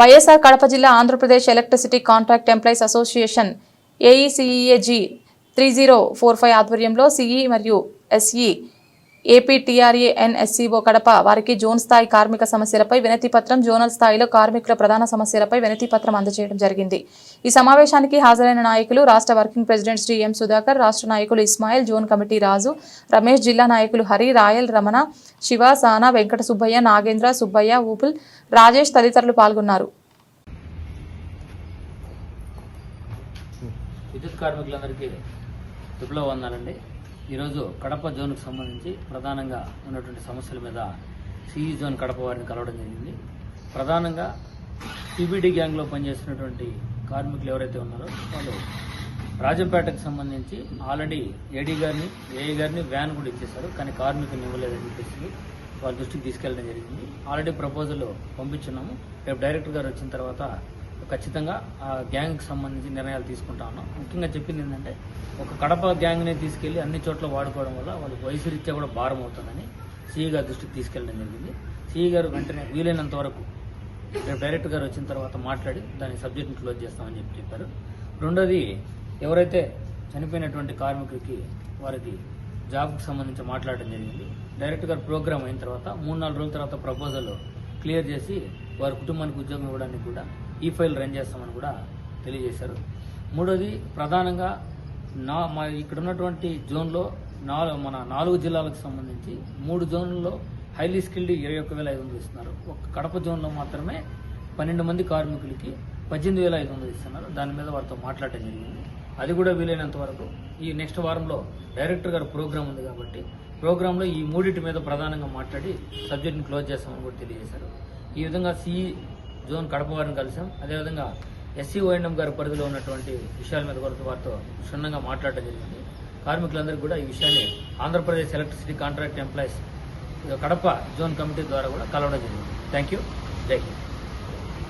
వైఎస్ఆర్ కడప జిల్లా Andhra Pradesh electricity contract employees association AECEAG three zero four five ఆధ్వర్యంలో CE మరియు SE APTRA NSCO Kadapa వారికి zone స్థాయి కార్మిక సమస్యలపై వినతి పత్రం జోనల్ స్థాయిలో కార్మికుల ప్రధాన సమస్యలపై వినతి పత్రం అందజేయడం జరిగింది. ఈ సమావేశానికి హాజరైన నాయకులు రాష్ట్ర working president Shri M Sudhakar రాష్ట్ర నాయకులు ఇస్మాయిల్ జోన్ కమిటీ రాజు రమేష్ జిల్లా నాయకులు హరి రాయల్ రమణ శివ సానా వెంకట సుబ్బయ్య నాగేంద్ర సుబ్బయ్య ఊపుల్ రాజేష్ తదితరులు పాల్గొన్నారు. విద్యుత్ కార్మికులందరికీ విప్లవ వందాలండి ఈరోజు కడప జోన్కు సంబంధించి ప్రధానంగా ఉన్నటువంటి సమస్యల మీద సిఈ జోన్ కడప వారిని కలవడం జరిగింది. ప్రధానంగా సిబిడి గ్యాంగ్లో పనిచేస్తున్నటువంటి కార్మికులు ఎవరైతే ఉన్నారో వాళ్ళు రాజంపేటకు సంబంధించి ఆల్రెడీ ఏడీ గారిని ఏఐ గారిని వ్యాన్ కూడా ఇచ్చేశారు కానీ కార్మికులను ఇవ్వలేదని చెప్పేసి వాళ్ళ దృష్టికి తీసుకెళ్ళడం జరిగింది. ఆల్రెడీ ప్రపోజల్ పంపించున్నాము. రేపు డైరెక్టర్ గారు వచ్చిన తర్వాత ఖచ్చితంగా ఆ గ్యాంగ్కి సంబంధించి నిర్ణయాలు తీసుకుంటా ఉన్నాం. ముఖ్యంగా చెప్పింది ఏంటంటే ఒక కడప గ్యాంగ్ని తీసుకెళ్ళి అన్ని చోట్ల వాడుకోవడం వల్ల వాళ్ళకి వయసు రీత్యా కూడా భారం అవుతుందని సిఈ గారి దృష్టికి తీసుకెళ్ళడం జరిగింది. సిఈ గారు వెంటనే వీలైనంత వరకు డైరెక్టర్ గారు వచ్చిన తర్వాత మాట్లాడి దాని సబ్జెక్ట్ని క్లోజ్ చేస్తామని చెప్పి చెప్పారు. రెండోది ఎవరైతే చనిపోయినటువంటి కార్మికులకి వారికి జాబ్కి సంబంధించి మాట్లాడడం జరిగింది డైరెక్ట్ గారు ప్రోగ్రామ్ అయిన తర్వాత మూడు నాలుగు రోజుల తర్వాత ప్రపోజల్ క్లియర్ చేసి వారి కుటుంబానికి ఉద్యోగం ఇవ్వడానికి కూడా ఈ ఫైల్ రన్ చేస్తామని కూడా తెలియజేశారు. మూడోది ప్రధానంగా నా మా ఇక్కడ ఉన్నటువంటి జోన్లో నాలుగు మన నాలుగు జిల్లాలకు సంబంధించి మూడు జోన్లలో హైలీ స్కిల్డ్ ఇరవై ఒక్క వేల ఐదు వందలు ఇస్తున్నారు. ఒక కడప జోన్లో మాత్రమే పన్నెండు మంది కార్మికులకి పద్దెనిమిది వేల ఐదు వందలు ఇస్తున్నారు. దాని మీద వారితో మాట్లాడటం జరిగింది. అది కూడా వీలైనంత వరకు. ఈ నెక్స్ట్ వారంలో డైరెక్టర్ గారు ప్రోగ్రామ్ ఉంది కాబట్టి ప్రోగ్రాంలో ఈ మూడింటి మీద ప్రధానంగా మాట్లాడి సబ్జెక్ట్ని క్లోజ్ చేస్తామని కూడా తెలియజేశారు. ఈ విధంగా సిఈ జోన్ కడప వారిని కలిసాం. అదేవిధంగా ఎస్సీ ఓఎన్ఎం గారి పరిధిలో ఉన్నటువంటి విషయాల మీద కూడా వారితో క్షుణ్ణంగా మాట్లాడటం జరిగింది. కార్మికులందరికీ కూడా ఈ విషయాన్ని Andhra Pradesh electricity contract employees Kadapa zone committee ద్వారా కూడా కలవడం జరిగింది. Thank you. జై హింద్.